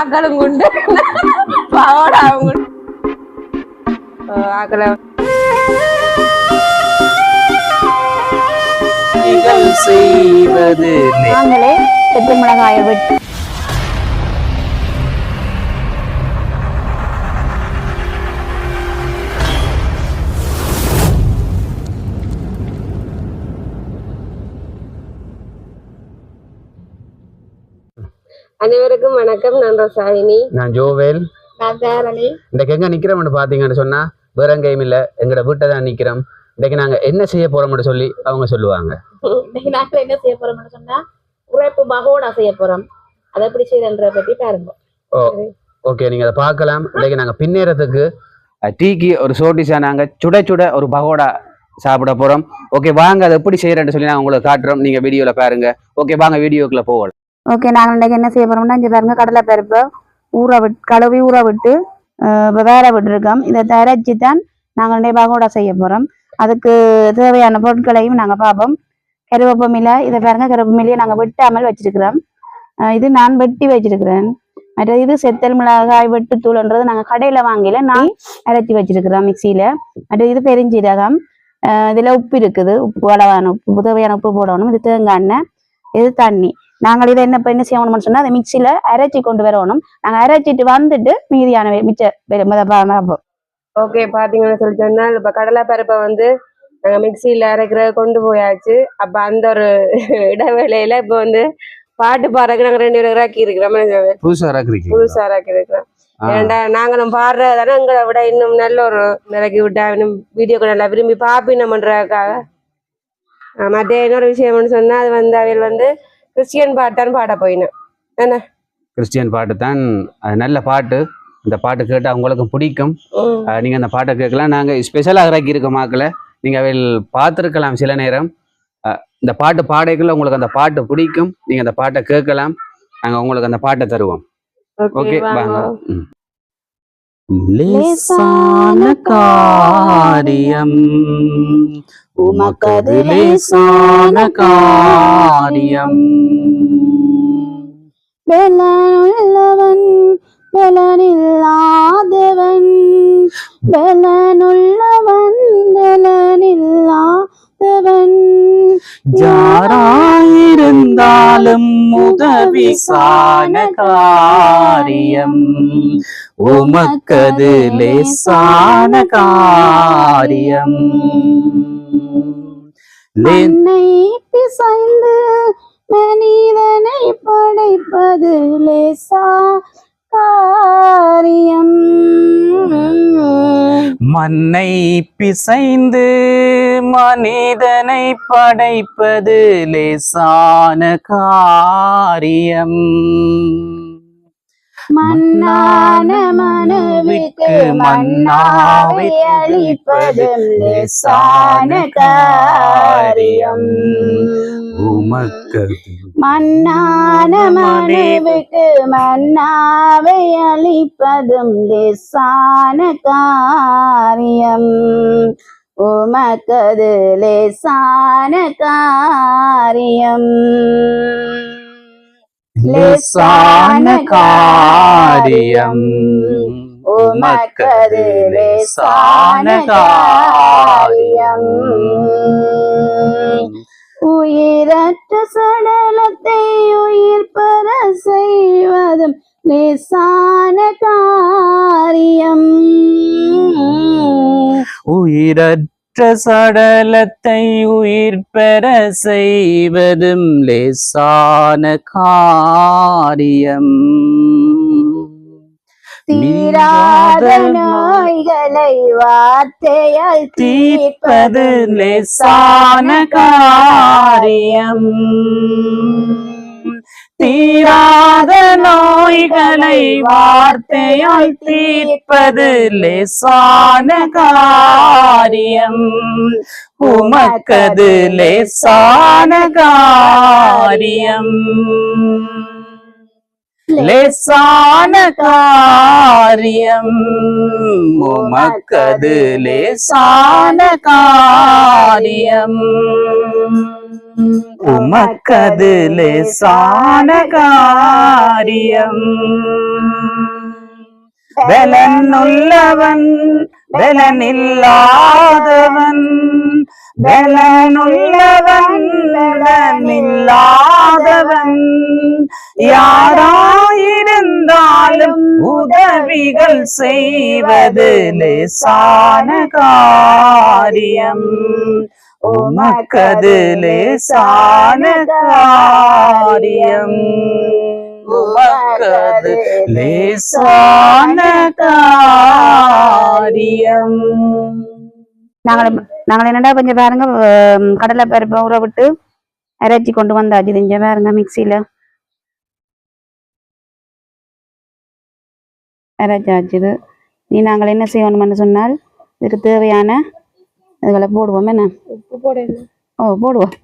ஆக்களும் குண்டு. பகோடாவும் குண்டு. ஆக்களை நாங்களே செத்து மிளகாயை வெட்டி அனைவருக்கும் வணக்கம். நான் ரசாயினி நான் ஜோவேல். இன்றைக்கு எங்க நிக்கிறோம்னு பாத்தீங்கன்னு சொன்னா வேற எங்கேயும் இல்ல. எங்கட வீட்டை தான் நிக்கிறோம். இன்றைக்கு நாங்க என்ன செய்ய போறோம்னு சொல்லி அவங்க சொல்லுவாங்க. இன்னைக்கு நாங்கள் என்ன செய்ய போறோம்னு சொன்னா உரைப்பு பகோடா செய்ய போறோம். அதை எப்படி செய்யறன்ற பத்தி பாருங்க. ஓ ஓகே நீங்க அதை பார்க்கலாம். இன்றைக்கு நாங்க பின்னேறதுக்கு டீக்கு ஒரு சோட்டிஸா நாங்க சுட சுட ஒரு பகோடா சாப்பிட போறோம். ஓகே வாங்க அதை எப்படி செய்யறேன்னு சொல்லி நான் உங்களுக்கு காட்டுறோம். நீங்க வீடியோல பாருங்க. ஓகே வாங்க வீடியோக்குள்ள போகலாம் ஓகே நாங்கள் இன்றைக்கி என்ன செய்ய போறோம்னா இங்கே பாருங்க கடலை பருப்பை ஊற விட்டு கழுவி ஊற விட்டு இப்போ வேற விட்டுருக்கோம். இதை தரைச்சி தான் நாங்கள் இன்றைய பகோடா செய்ய போகிறோம் அதுக்கு தேவையான பொருட்களையும் நாங்கள் பார்ப்போம். கருவேப்பமில்லை இதை பாருங்க கருவேப்பமில்லையை நாங்கள் வெட்டாமல் வச்சிருக்கிறோம். இது நான் வெட்டி வச்சிருக்கிறேன். மற்ற இது செத்தல் மிளகாய் வெட்டுத்தூள்ன்றது நாங்கள் கடையில் வாங்கல நான் அரைச்சி வச்சிருக்கிறோம் மிக்சியில். மற்ற இது பெருஞ்சீரகம். இதில் உப்பு இருக்குது. உப்பு அளவான உப்பு தேவையான உப்பு போடணும். இது தேங்காய் எண்ணெய் இது தண்ணி. நாங்கள் இதை என்ன என்ன செய்யணும்னு சொன்னா அதை மிக்சியில அரைச்சி கொண்டு வரணும். நாங்க அரைச்சிட்டு வந்துட்டு மீதியான வே- மிச்ச ஓகே பாத்தீங்கன்னு சொல்லி சொன்னால் இப்ப கடலை பருப்பை வந்து நாங்க மிக்சியில அரைக்கிற கொண்டு போயாச்சு. அப்ப அந்த ஒரு இடைவேளையில இப்ப வந்து பாட்டு பாடுறதுக்கு நாங்க ரெண்டு பேரும் இறக்கி இருக்கிறோம். புதுசா இறக்குறீங்க புதுசா இறக்கி இருக்கிறோம். ஏன்டா நாங்களும் பாடுறதானே எங்களை விட இன்னும் நல்ல ஒரு இறக்கி விட்டா இன்னும் வீடியோக்கு நல்லா விரும்பி பாப்பினம்ன்றதுக்காக. மற்ற இன்னொரு விஷயம்னு சொன்னா அது வந்து அவையில் வந்து கிறிஸ்டியன் பாட்டான்னு பாட போயினேன். என்ன? கிறிஸ்டியன் பாட்டு தான் அது நல்ல பாட்டு. இந்த பாட்டு கேட்டால் உங்களுக்கு பிடிக்கும். நீங்க அந்த பாட்டை கேட்கலாம். நாங்க ஸ்பெஷலாக இறக்கி இருக்க மாக்களை. நீங்க அவையில் பார்த்துருக்கலாம் சில நேரம். இந்த பாட்டு பாடைக்குள்ள உங்களுக்கு அந்த பாட்டு பிடிக்கும். நீங்க அந்த பாட்டை கேட்கலாம். நாங்க உங்களுக்கு அந்த பாட்டை தருவோம். ஓகே வாங்க. லேசான காரியம். உமக்கது லேசான காரியம். பெலனுள்ளவன் பெலனில்லாதவன். பெலனுள்ளவன் பெலனில்லாதவன். ஜாராயிருந்தாலும் உதவி சான காரியம் உமக்கது லேசான காரியம். என்னை பிசைந்து மனிதனை படைப்பது லேசா காரியம். மண்ணை பிசைந்து மனிதனை படைப்பது லேசான காரியம். மன்னான மனுவிற்கு மன்னாவை அளிப்பதும் லேசான காரியம். உமக்கது மன்னான மனுவுக்கு மன்னாவை அளிப்பதும் லேசான காரியம். உமக்கது லேசான காரியம். லேசான காரியம். உமக்கது லேசான காரியம். உயிரற்ற சடலத்தை உயிர் பெற செய்வதும் லேசான காரியம். உயிரற்ற சடலத்தை உயிர் பெற செய்வதும் லேசான காரியம். தீராத நோய்களை வார்த்தையால் தீர்ப்பது லேசான காரியம். தீராத நோய்களை வார்த்தையால் தீர்ப்பது லேசான காரியம். உமக்கது லேசான காரியம். லேசான காரியம். உமக்கது லேசான காரியம். உமக்கது லேசான காரியம். பலனுள்ளவன் பலனில்லாதவன் பலனுள்ளவன் பலனில்லாதவன். யாராயிருந்தாலும் உதவிகள் செய்வது லேசான காரியம். உமக்கது லேசான காரியம் உமக்கது லேசான காரியம் நாங்கள் நாங்கள் என்னடா கொஞ்சம் பாருங்க கடலை பருப்பை ஊற விட்டு அரைச்சி கொண்டு வந்தாச்சு இது இங்க பாருங்க மிக்சியில. அரைச்சாச்சு இது நீ நாங்கள் என்ன செய்யணும்னு சொன்னால் இதுக்கு தேவையான இதுகளை போடுவோம் என்ன? உப்பு போடணும் ஓ போடுவோம்.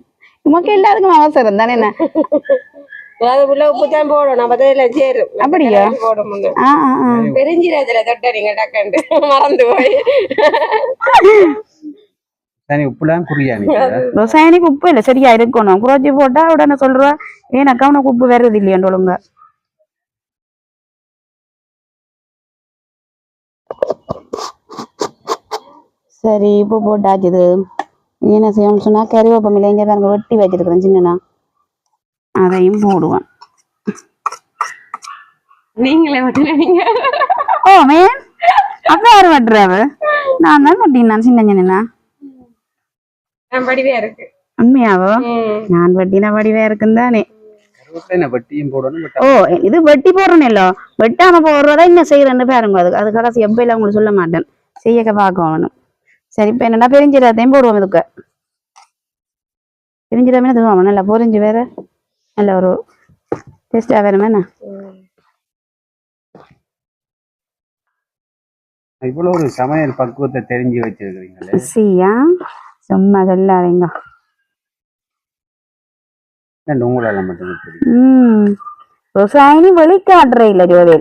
உமக்கு எல்லாத்துக்கும் அவசரம் தானே என்ன? அதாவது உள்ள உப்பு தான் போடணும் சேரும். அப்படியா? போட முடியும் ஆ ஆ ஆ. பெருஞ்சிராஜல தொட்டடிங்க டக்கண்டு மறந்து போய். சரி உப்புலாம் புரியாது ரசாயனிக்கு உப்பு இல்லை சரியா இருக்கணும். குறைச்சி போட்டா உடனே சொல்றா ஏனக்கா உனக்கு உப்பு வருது இல்லையான்னு ஒழுங்க சரி உப்பு போட்டாச்சு இது என்ன செய்யணும்னு சொன்னா கறிவேப்பமில்லை இங்க பாருங்க வெட்டி வச்சிருக்கிறேன் சின்னனா அதையும் போடுவேன். நீங்களே ஓ மேன் அப்ப யாரு வெட்டுறாவு நான் தான் வெட்டினேன் நான் சின்ன படிவே இருக்கு. உண்மையாவோ? நான் வெட்டின வடிவா இருக்குன்னு தானே. என்ன வட்டியும் போடணும் ஓ இது வெட்டி போடுறேன்ல வெட்டாம போடுறதா என்ன செய்யறேன்னு பாருங்க அது அது கடைசி எப்பயில உங்களுக்கு சொல்ல மாட்டேன். செய்யக்க பார்க்கணும் சரி இப்ப என்னடா பெருஞ்சீரகத்தையும் போடுவோம் இதுக்கு. பெருஞ்சீரகமே இதுவும் நல்லா பொரிஞ்சு வேற. நல்ல ஒரு டேஸ்டா வேணுமே என்ன? இவ்வளவு ஒரு சமையல் பக்குவத்தை தெரிஞ்சு வச்சிருக்கிறீங்களே. சியா சும்மா சொல்லாதீங்க. என்ன உங்களால மட்டும் ரொசாயனி வெளிக்காட்டுற இல்ல ஜோதி.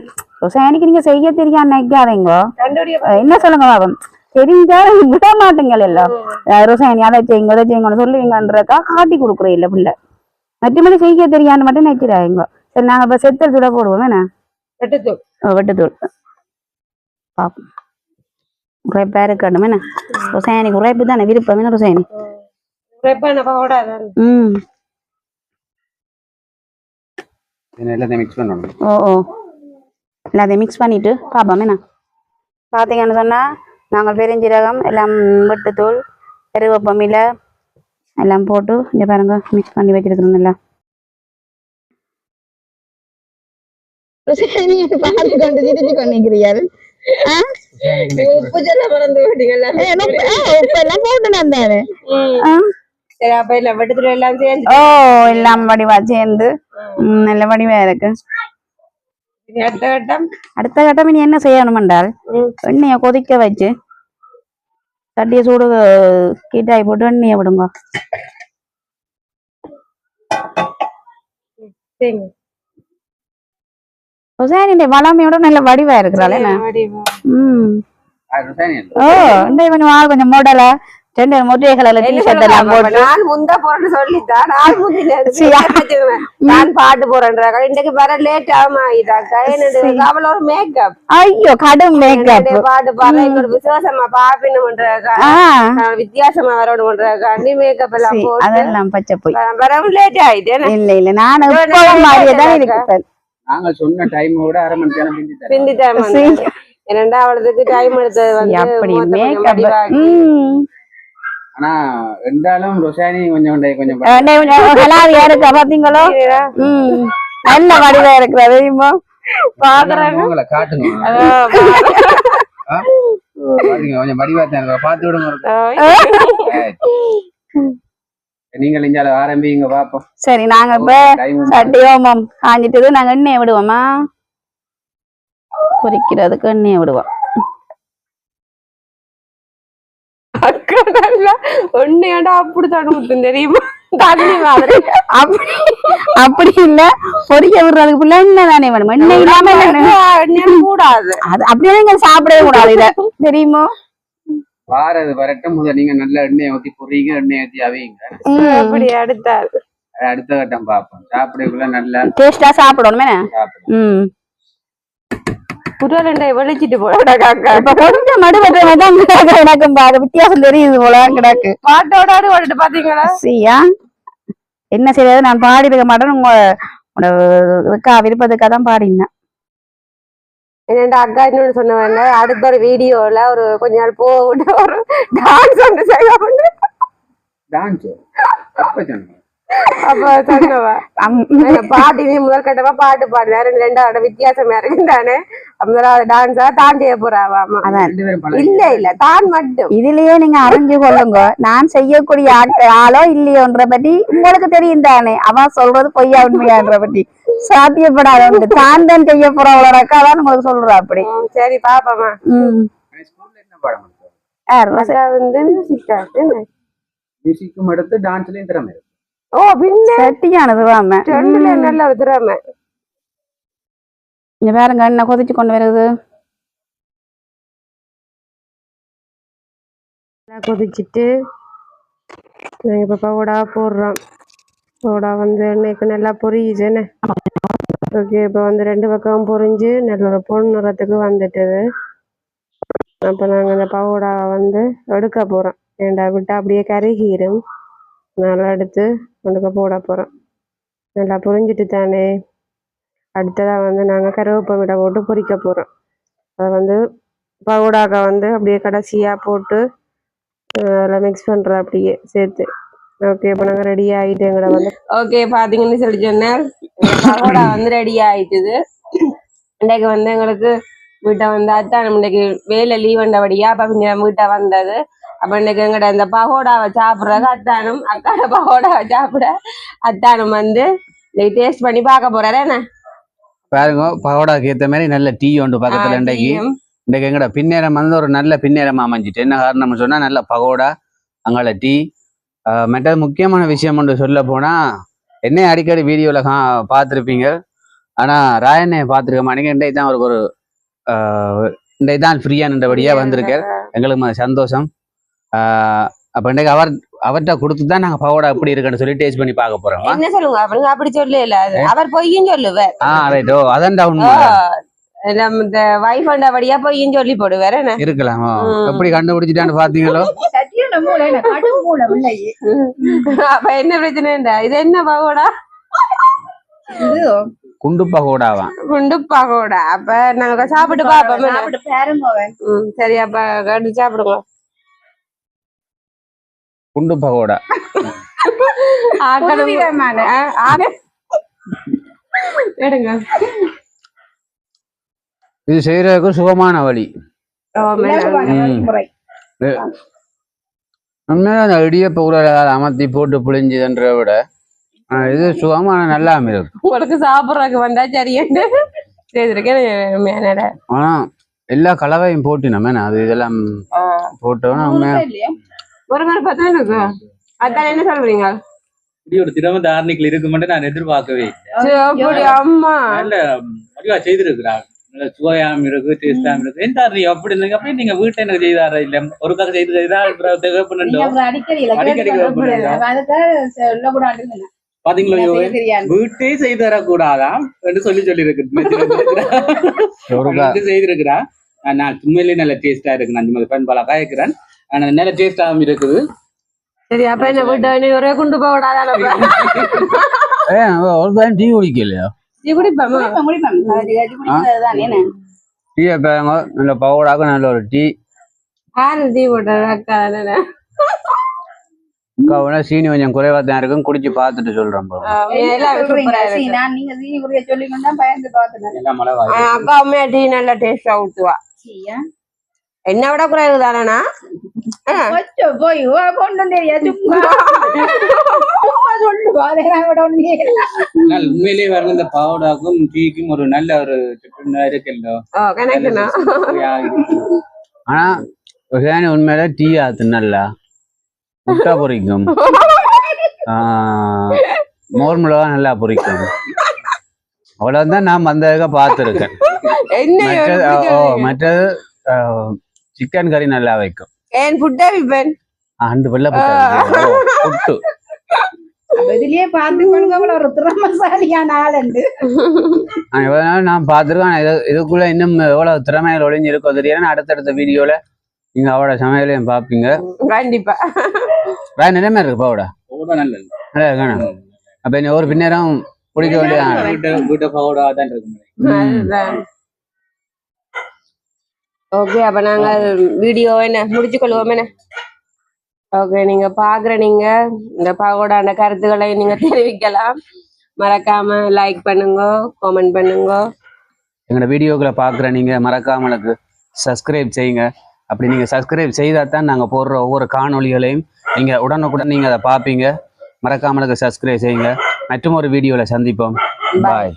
ரொசாயனிக்கு நீங்க செய்ய தெரியா நினைக்காதீங்க கண்டுபிடிய அஹ் என்ன சொல்லுங்க பாபம்? தெரிஞ்சா விட மாட்டீங்கள் எல்லாம் ரோசாயனி அதை செய்யுங்க அதை செய்யுங்கன்னு சொல்லுவீங்கன்றக்கா காட்டி கொடுக்குறேன் இல்ல பிள்ளை. மற்றபடி செய்ய தெரியான்னு மட்டும் நினைக்கிறாங்க சரி நாங்க இப்ப செத்தல் சுட போடுவோம் என்ன? வெட்டுத்தூள். வெட்டுத்தூள். பாப்போம். உரைப்பா இருக்கட்டும் என்ன? ரோசாயனிக்கு உரைப்பு தானே விருப்பம். என்ன ரோசாயனி ம். ஓ ஓ. எல்லாத்தையும் மிக்ஸ் பண்ணிட்டு பார்ப்போம் என்ன? பார்த்தீங்கன்னு சொன்னால் நாங்கள் பெருஞ்சீரகம் எல்லாம் வெட்டுத்தூள் கருவேப்பமில எல்லாம் போட்டு இங்கே பாருங்க மிக்ஸ் பண்ணி வச்சிருக்கிறோம் நல்லா. பார்த்து கொண்டு சிரிச்சு கொண்டிருக்கிறீர்கள் உப்பு? சொல்ல மறந்து எல்லாம் போட்டு வெட்டுத்தூள் எல்லாம் எல்லாம் வடிவா சேர்ந்து. நல்ல வடிவா இருக்கு. அடுத்த கட்டம்? அடுத்த கட்டம் இனி என்ன செய்யணும் என்றால். எண்ணெயை கொதிக்க வச்சு தட்டியை சூடு கீட்டாய் போட்டு எண்ணெயை விடுங்க. ஹுசைனின் வளமையோட நல்ல வடிவா இருக்கிறாள் என்ன. ஓ இந்த கொஞ்சம் மாடலா. ரெண்டு முட்டைய கலர்ல என்ன டிஷர்ட் எல்லாம் சொல்லுவாங்க, போட்டு. நான் முந்த போறேன்னு சொல்லித்தான் நான். வச்சுக்குவேன். நான் பாட்டு போறேன்றாக்கா இன்றைக்கு வர லேட் ஆகுமா இதாக்கா. என்னது அவள ஒரு மேக்கப் ஐயோ கடும் மேக்கப் பாட்டு பாடுற. இன்னொரு விசுவாசமா பாப்பினம்ன்றாக்கா. ஆ. வித்தியாசமா வரணும்ன்றாக்கா. நீ மேக்கப் எல்லாம் போட்டு அதெல்லாம் பச்சை போய். வரவும் லேட் ஆயிட்டு? இல்ல இல்ல. நான் எப்பவும் மாதிரியே தான் நாங்க சொன்ன டைம் விட அரை மணி நேரம் பிந்தி. ஏனண்டா அவளுக்கு டைம் எடுத்தது வந்து அப்படி மேக்கப் ஆனா ரெண்டாலும் ரொசானி கொஞ்சம் கொஞ்சம் இருக்கா பாத்தீங்களோ? ம். நல்ல வடிவா இருக்கிற தெரியுமா? பாக்குறாங்க உங்களை காட்டுங்க ஆ? பாருங்க கொஞ்சம் வடிவாத்தாங்க பார்த்து விடுங்க ஏய். நீங்கள் இஞ்சால ஆரம்பிங்க பாப்போம். சரி நாங்க இப்ப டைம் சட்டி ஓமம் காஞ்சிட்டது நாங்க எண்ணெயை விடுவோமா? பொரிக்கிறதுக்கு எண்ணெயை விடுவோம். அக்கா நல்லா ஒன்னையாண்டா அப்படித்தான் ஊத்தும் தெரியுமா? தண்ணி மாதிரி. அப்படி. அப்படி இல்ல. பொரிக்க விடுறதுக்கு பிள்ளை எண்ணெய் தானே வேணும்? எண்ணெய் இல்லாம கூடாது. அது அப்படியே நீங்க சாப்பிடவே கூடாது இத. தெரியுமா? வாரது வரட்டும். முதல்ல நீங்க நல்ல எண்ணெயை ஊத்தி பொறிங்க எண்ணெயை ஊத்தி அவையுங்க அப்படி அடுத்தாரு அது அடுத்த கட்டம் பார்ப்போம். சாப்பிடக்குள்ள நல்லா டேஸ்டா சாப்பிடணுமே. சாப்பிடும் ம். புறலண்டை வெளிச்சிட்டு போடா காக்கா இப்ப கொஞ்சம் மடுவட்டமா தான் கிடக்கு. எனக்கும் பாக்க வித்தியாசம் தெரியுது போல கிடக்கு. பாட்டோட ஓடிட்டு பாத்தீங்களா? சரியா என்ன செய்யறது நான் பாடி இருக்க மாட்டேன் உங்க விருப்பத்துக்காக தான் பாடினேன். என்னோட அக்கா இன்னொன்னு சொன்னவங்க அடுத்த ஒரு வீடியோல ஒரு கொஞ்ச நாள் போக ஒரு டான்ஸ் ஒன்று செய்வோம் டான்ஸ் எனக்கு பாட்டு நீ முதல் கட்டமா பாட்டு பாடுனாரு ரெண்டாவது வித்தியாசமா இருக்கு தானே முதலாவது டான்ஸா தான் செய்ய போறாவாமா இல்ல இல்ல. தான் மட்டும். இதுலயே நீங்க அறிஞ்சு கொள்ளுங்க. நான் செய்யக்கூடிய ஆளோ இல்லையோன்ற பத்தி உங்களுக்கு தெரியும் தானே. அவன் சொல்றது பொய்யா உண்மையான்ற பத்தி. சாத்தியப்படாத ஒன்று தான் தான் செய்ய போறவளோட அதான் உங்களுக்கு சொல்றா அப்படி. சரி பாப்பாமா உம் ஸ்கூல்ல என்ன பாடம் எடுத்தோம்? யார்? அக்கா வந்து? மியூசிக்கும் எடுத்து டான்ஸ்லயும் திறமை ஓ வாம ரெண்டுல நல்ல ஒரு திறமை இங்க பாருங்க என்ன கொதிச்சு கொண்டு வருது? கொதிச்சிட்டு நாங்கள் இப்போ பவுடா போடுறோம். பவுடா வந்து எண்ணெய்க்கு நல்லா பொரியுது என்ன? ஓகே இப்போ வந்து ரெண்டு பக்கமும் பொரிஞ்சு நல்ல பொன் நிறத்துக்கு வந்துட்டுது. அப்போ நாங்கள் இந்த பவுடாவை வந்து எடுக்க போகிறோம் ஏண்டா விட்டா அப்படியே கருகிரும். நல்லா எடுத்து கொண்டு போய் போட போகிறோம் நல்லா புரிஞ்சிட்டு தானே? அடுத்ததாக வந்து நாங்கள் கருவேப்பமிட போட்டு பொரிக்க போகிறோம் அதை வந்து பவுடாக வந்து அப்படியே கடைசியாக போட்டு அதில் மிக்ஸ் பண்ணுறோம் அப்படியே சேர்த்து. ஓகே இப்போ நாங்கள் ரெடி ஆகிட்டு எங்களை வந்து ஓகே பார்த்தீங்கன்னு சொல்லி சொன்னேன் பகோடா வந்து ரெடி ஆகிட்டுது இன்றைக்கு வந்து எங்களுக்கு வீட்டை வந்து அத்தான் இன்றைக்கு வேலை லீவ் வந்தபடியா அப்போ கொஞ்சம் வீட்டை வந்தது. அப்போ இன்றைக்கு எங்கள்ட இந்த பகோடாவை சாப்பிட்றது அத்தானம் அக்காட பகோடாவை சாப்பிட அத்தானம் வந்து இன்னைக்கு டேஸ்ட் பண்ணி பார்க்க போறாரு. என்ன? பாருங்க பகோடாக்கு ஏத்த மாதிரி நல்ல டீ உண்டு பக்கத்துல இன்றைக்கு. டீயும். இன்றைக்கு எங்கட பின்னேரம் வந்து ஒரு நல்ல பின்னேரம் அமைஞ்சிட்டு என்ன காரணம்னு சொன்னா நல்ல பகோடா அங்கால டீ. ஆஹ் மற்றது முக்கியமான விஷயம் ஒன்று சொல்ல போனா என்னைய அடிக்கடி வீடியோவில் கா பார்த்துருப்பீங்க. ஆனா ராயனையை பார்த்துருக்க மாட்டீங்க. இன்றைக்கு தான் அவருக்கு ஒரு இன்றைக்கு தான் ஃப்ரீயானபடியாக வந்திருக்கார். எங்களுக்கு ம- சந்தோஷம். அப்போ இன்றைக்கு அவர் அவர்கிட்ட கொடுத்து தான் நாங்கள் பகோடா எப்படி இருக்குன்னு சொல்லி டேஸ்ட் பண்ணி பார்க்க போறோம். என்ன சொல்லுங்க? அப்படிங்க அப்படி சொல்லல அவர் பொய்யும் சொல்லுவார். ஆ ரைட்டோ அதான்டா உண்மை. நம்ம இந்த வைஃப் வழியா பொய்யும் சொல்லி போடுவார் என்ன? இருக்கலாம். எப்படி கண்டுபிடிச்சிட்டான்னு பாத்தீங்களோ? அப்ப என்ன பிரச்சனைடா இது என்ன பகோடா? குண்டு பகோடாவா? குண்டு பகோடா. அப்ப நாங்க சாப்பிட்டு பாப்போம் ம், சரி அப்ப கண்டு சாப்பிடுங்க குண்டு பகோடா. இது செய்யறதுக்கு சுகமான வழி. உண்மையில அந்த இடியப்ப உருளை அமர்த்தி போட்டு புளிஞ்சுதுன்றத விட இது சுகமான நல்லா இருக்கும் உங்களுக்கு சாப்பிடுறதுக்கு வந்தா சரியண்டு ஆனா எல்லா கலவையும் போட்டு நம்ம அது இதெல்லாம் போட்டோம்னா உண்மையா ஒரு மாதிரி பார்த்தா இருக்கு அதான் என்ன சொல்றீங்க? இப்படி ஒரு திறமை தாரணிகள் இருக்கு மட்டும் நான் எதிர்பார்க்கவே இல்லை. செய்திருக்கிறார். நல்ல சுவையாம இருக்கு டேஸ்டாம இருக்கு. என் தாரணி அப்படி இருந்தீங்க அப்படி நீங்க வீட்டை எனக்கு செய்தார இல்ல ஒரு கதை செய்து செய்தா தேவைப்படோ அடிக்கடி பாத்தீங்களா? வீட்டே செய்து தரக்கூடாதாம் என்று சொல்லி சொல்லி இருக்கு செய்திருக்கிறா ஆஹ் நான் உண்மையிலேயே நல்ல டேஸ்டா இருக்கு. நான் சும்மா பண்பாலா காய்க்கிறேன். ஆனா நல்ல டேஸ்டாவும் இருக்குது. சரி அப்ப என்ன விட்டு ஒரே குண்டு போடாதான் ஏ ஒரு டைம் டீ குடிக்கலையா? குடிப்பாமா டீயை பாருங்க நல்ல பகோடாக்கும் நல்ல ஒரு டீ ஆறு டீ போட்டது அக்கா சீனி கொஞ்சம் குறைவா தான் இருக்கும். குடிச்சு பார்த்துட்டு சொல்றேன் அக்கா உண்மையா டீ நல்லா டேஸ்டா ஊத்துவா. என்ன விட குறைவு தானேண்ணா ஆனால் உண்மையிலேயே வரல இந்த பாவடாக்கும் டீக்கும் ஒரு நல்ல ஒரு இருக்குல்ல. ஆனா உண்மையில டீ ஆத்து நல்லா முட்டை பொரிக்கும் ஆஹ் மோர் மிளகா நல்லா பொரிக்கும் அவ்வளவுதான் நான் வந்ததுக்கு பார்த்துருக்கேன் மற்றது சிக்கன் கறி நல்லா வைக்கும். ஏன் புட்டா விப்பேன்? அண்டு வெள்ள புட்டு இதுலயே பார்த்து ஒரு திறமசாலியான ஆளுண்டு ஆனா, இவ்வளவு நாள் நான் பார்த்துருக்கேன். இது இதுக்குள்ள இன்னும் எவ்வளவு திறமைகள் ஒளிஞ்சு இருக்கோ தெரியல அடுத்தடுத்த வீடியோல நீங்க அவட சமையலையும் பார்ப்பீங்க. கண்டிப்பா. வேற நிலைமை இருக்கு பாவோட? நல்லா இருக்கணும் அப்ப நீ ஒரு பின்னேரம் பிடிக்க வேண்டியதான் வீட்டை வீட்டை பகோடா தான் இருக்கும் ஓகே அப்ப நாங்க வீடியோ என்ன முடிச்சு கொள்வோம் என்ன? ஓகே நீங்க பாக்குற நீங்க இந்த பகோடான கருத்துக்களை நீங்க தெரிவிக்கலாம். மறக்காம லைக் பண்ணுங்க கமெண்ட் பண்ணுங்க. எங்களோட வீடியோக்களை பார்க்குற நீங்கள் மறக்காமலுக்கு சப்ஸ்கிரைப் செய்யுங்க. அப்படி நீங்கள் சப்ஸ்கிரைப் செய்தால் தான் நாங்கள் போடுற ஒவ்வொரு காணொளிகளையும் நீங்கள் உடனுக்குடன் நீங்கள் அதை பார்ப்பீங்க. மறக்காமலுக்கு சப்ஸ்கிரைப் செய்யுங்க. மற்றும் ஒரு வீடியோவில் சந்திப்போம். பாய்